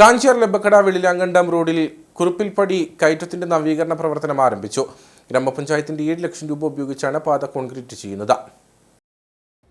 കാഞ്ചിയാർ ലബക്കട വെളിലാങ്കണ്ടം റോഡിൽ കുറുപ്പിൽപ്പടി കയറ്റത്തിന്റെ നവീകരണ പ്രവർത്തനം ആരംഭിച്ചു. ഗ്രാമപഞ്ചായത്തിന്റെ ഏഴ് ലക്ഷം രൂപ ഉപയോഗിച്ചാണ് പാത കോൺക്രീറ്റ് ചെയ്യുന്നത്.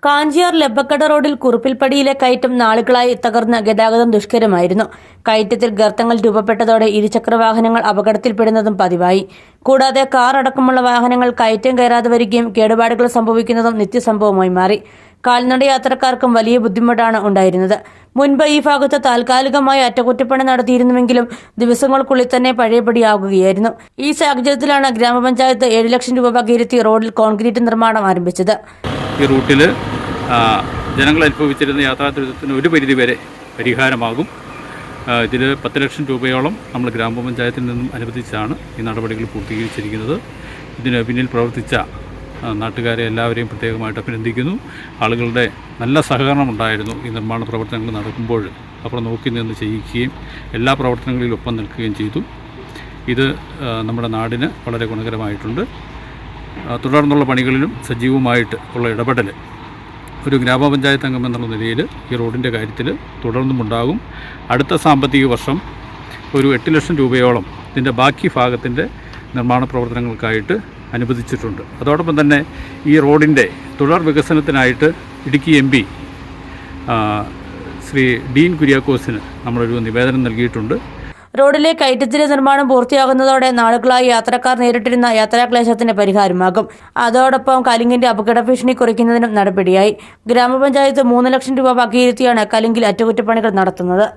കാഞ്ചിയാർ ലബക്കട റോഡിൽ കുറുപ്പിൽപ്പടിയിലെ കയറ്റം നാളുകളായി തകർന്ന ഗതാഗതം ദുഷ്കരമായിരുന്നു. കയറ്റത്തിൽ ഗർത്തങ്ങൾ രൂപപ്പെട്ടതോടെ ഇരുചക്ര വാഹനങ്ങൾ അപകടത്തിൽപ്പെടുന്നതും പതിവായി. കൂടാതെ കാർ അടക്കമുള്ള വാഹനങ്ങൾ കയറ്റം കയറാതെ വരികയും കേടുപാടുകൾ സംഭവിക്കുന്നതും നിത്യസംഭവമായി മാറി. കാൽനട യാത്രക്കാർക്കും വലിയ ബുദ്ധിമുട്ടാണ് ഉണ്ടായിരുന്നത്. മുൻപ് ഈ ഭാഗത്ത് താൽക്കാലികമായി അറ്റകുറ്റപ്പണി നടത്തിയിരുന്നുവെങ്കിലും ദിവസങ്ങൾക്കുള്ളിൽ തന്നെ പഴയപടിയാകുകയായിരുന്നു. ഈ സാഹചര്യത്തിലാണ് ഗ്രാമപഞ്ചായത്ത് ഏഴ് ലക്ഷം രൂപ വകയിരുത്തി റോഡിൽ കോൺക്രീറ്റ് നിർമ്മാണം ആരംഭിച്ചത്. ഈ റൂട്ടിൽ ജനങ്ങൾ അനുഭവിച്ചിരുന്ന യാത്രാ ദുരിതത്തിന് ഒരു പരിധി വരെ പരിഹാരമാകും. ഇതിൽ പത്ത് ലക്ഷം രൂപയോളം നമ്മൾ ഗ്രാമപഞ്ചായത്തിൽ നിന്നും അനുവദിച്ചാണ് ഈ നടപടികൾ പൂർത്തീകരിച്ചിരിക്കുന്നത്. ഇതിന് പിന്നിൽ പ്രവർത്തിച്ച നാട്ടുകാരെ എല്ലാവരെയും പ്രത്യേകമായിട്ട് അഭിനന്ദിക്കുന്നു. ആളുകളുടെ നല്ല സഹകരണം ഉണ്ടായിരുന്നു ഈ നിർമ്മാണ പ്രവർത്തനങ്ങൾ നടക്കുമ്പോൾ. അവർ നോക്കി നിന്ന് ചെയ്യിക്കുകയും എല്ലാ പ്രവർത്തനങ്ങളിലും ഒപ്പം നിൽക്കുകയും ചെയ്തു. ഇത് നമ്മുടെ നാടിന് വളരെ ഗുണകരമായിട്ടുണ്ട്. തുടർന്നുള്ള പണികളിലും സജീവമായിട്ട് ഉള്ള ഇടപെടൽ ഒരു ഗ്രാമപഞ്ചായത്ത് അംഗം എന്നുള്ള നിലയിൽ ഈ റോഡിന്റെ കാര്യത്തിൽ തുടർന്നും ഉണ്ടാകും. അടുത്ത സാമ്പത്തിക വർഷം ഒരു എട്ട് ലക്ഷം രൂപയോളം ഇതിന്റെ ബാക്കി ഭാഗത്തിന്റെ നിർമ്മാണ പ്രവർത്തനങ്ങൾക്കായിട്ട് അനുവദിച്ചിട്ടുണ്ട്. അതോടൊപ്പം തന്നെ ഈ റോഡിന്റെ തുടർ വികസനത്തിനായിട്ട് Idukki M P Sri Dean കുര്യാക്കോസിന് നമ്മളൊരു നിവേദനം നൽകിയിട്ടുണ്ട്. റോഡിലെ കയറ്റത്തിന്റെ നിർമ്മാണം പൂർത്തിയാകുന്നതോടെ നാളുകളായി യാത്രക്കാർ നേരിട്ടിരുന്ന യാത്രാക്ലേശത്തിന് പരിഹാരമാകും. അതോടൊപ്പം കലിങ്കിന്റെ അപകട ഭീഷണി കുറയ്ക്കുന്നതിനും നടപടിയായി. ഗ്രാമപഞ്ചായത്ത് മൂന്ന് ലക്ഷം രൂപ വകയിരുത്തിയാണ് കലിങ്കിൽ അറ്റകുറ്റപ്പണികൾ നടത്തുന്നത്.